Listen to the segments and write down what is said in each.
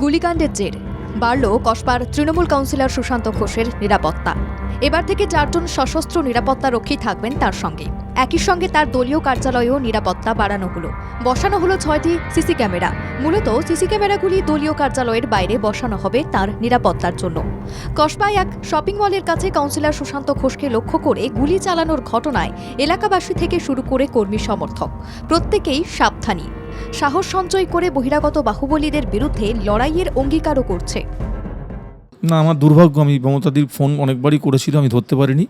গুলিকাণ্ডের জের। বাড়ল কসবার তৃণমূল কাউন্সিলর সুশান্ত ঘোষের নিরাপত্তা। এবার থেকে চারজন সশস্ত্র নিরাপত্তা রক্ষী থাকবেন তার সঙ্গে। একই সঙ্গে তার দলীয় কার্যালয়েও নিরাপত্তা বাড়ানো হলো। বসানো হলো ছয়টি সিসি ক্যামেরা। মূলত সিসি ক্যামেরাগুলি দলীয় কার্যালয়ের বাইরে বসানো হবে তার নিরাপত্তার জন্য। কসবায় এক শপিং মলের কাছে কাউন্সিলর সুশান্ত ঘোষকে লক্ষ্য করে গুলি চালানোর ঘটনায় এলাকাবাসী থেকে শুরু করে কর্মী সমর্থক। প্রত্যেকেই সাবধানী। সাহস সঞ্চয় করে বহিরাগত বাহুবলীদের বিরুদ্ধে লড়াইয়ের অঙ্গীকারও করছে। না, আমার দুর্ভাগ্য, আমি মমতাদির ফোন অনেকবারই করেছিল, আমি ধরতে পারিনি।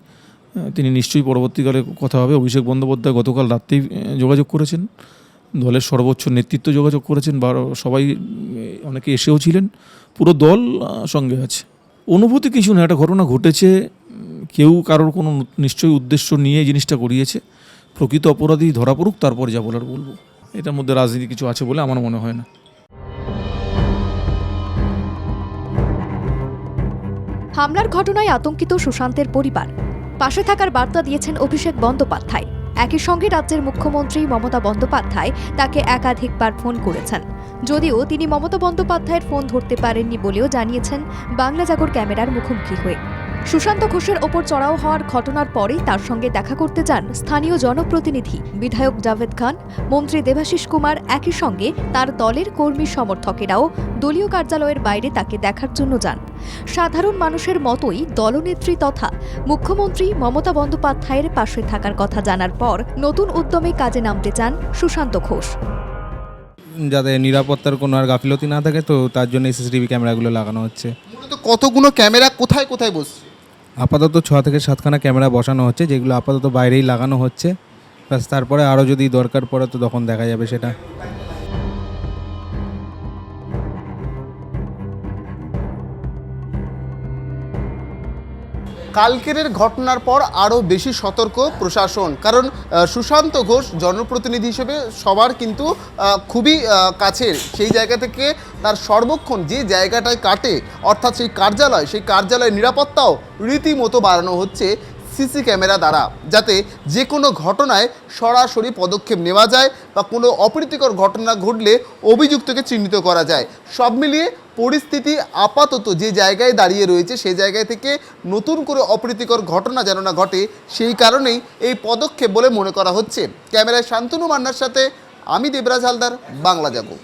তিনি নিশ্চয়ই পরবর্তীকালে কথা হবে। অভিষেক বন্দ্যোপাধ্যায় গতকাল রাত্রেই যোগাযোগ করেছেন। দলের সর্বোচ্চ নেতৃত্ব যোগাযোগ করেছেন। বা সবাই অনেকে এসেও ছিলেন। পুরো দল সঙ্গে আছে। অনুভূতি কিছু না, একটা ঘটনা ঘটেছে। কেউ কারোর কোনো নিশ্চয়ই উদ্দেশ্য নিয়ে জিনিসটা করিয়েছে। প্রকৃত অপরাধী ধরা পড়ুক, তারপরে যা বলার বলব। এটার মধ্যে রাজনীতি কিছু আছে বলে আমার মনে হয় না। হামলার ঘটনায় আতঙ্কিত সুশান্তের পরিবার। পাশে থাকার বার্তা দিয়েছেন অভিষেক বন্দ্যোপাধ্যায়। একই সঙ্গে রাজ্যের মুখ্যমন্ত্রী মমতা বন্দ্যোপাধ্যায় তাকে একাধিকবার ফোন করেছেন। যদিও তিনি মমতা বন্দ্যোপাধ্যায়ের ফোন ধরতে পারেননি বলেও জানিয়েছেন বাংলা জাগর ক্যামেরার মুখোমুখি হয়ে। সুশান্ত ঘোষের ওপর চড়াও হওয়ার ঘটনার পরেই তার সঙ্গে দেখা করতে যান স্থানীয় জনপ্রতিনিধি। বিধায়ক জাভেদ খান মন্ত্রী দেবাশিস কুমার একই সঙ্গে তার দলের কর্মী সমর্থকেরাও দলীয় কার্যালয়ের বাইরে তাকে দেখার জন্য যান। সাধারণ মানুষের মতোই দলনেত্রী তথা মুখ্যমন্ত্রী মমতা বন্দ্যোপাধ্যায়ের পাশে থাকার কথা জানার পর নতুন উদ্যমে কাজে নামতে চান সুশান্ত ঘোষ। যাতে নিরাপত্তার কোনো আর গাফিলতি না থাকে তো তার জন্য সিসিটিভি ক্যামেরাগুলো লাগানো হচ্ছে। কতগুলো ক্যামেরা কোথায় কোথায় বসছে? আপাতত ছ থেকে সাতখানা ক্যামেরা বসানো হচ্ছে, যেগুলো আপাতত বাইরেই লাগানো হচ্ছে। ব্যাস, তারপরে আরও যদি দরকার পড়ে তো তখন দেখা যাবে সেটা। কালকেরের ঘটনার পর আরও বেশি সতর্ক প্রশাসন। কারণ সুশান্ত ঘোষ জনপ্রতিনিধি হিসেবে সবার কিন্তু খুবই কাছের সেই জায়গা থেকে তার সর্বক্ষণ যে জায়গাটায় কাটে, অর্থাৎ সেই কার্যালয়, সেই কার্যালয়ের নিরাপত্তাও রীতিমতো বাড়ানো হচ্ছে সিসি ক্যামেরা দ্বারা। যাতে যে কোনো ঘটনায় সরাসরি পদক্ষেপ নেওয়া যায় বা কোনো অপ্রীতিকর ঘটনা ঘটলে অভিযুক্তকে চিহ্নিত করা যায়। সব মিলিয়ে পরিস্থিতি আপাতত যে জায়গায় দাঁড়িয়ে রয়েছে সেই জায়গায় থেকে নতুন করে অপ্রীতিকর ঘটনা যেন না ঘটে, সেই কারণেই এই পদক্ষেপ বলে মনে করা হচ্ছে। ক্যামেরায় শান্তনু মান্নার সাথে আমি দেবরাজ হালদার, বাংলা জাগো।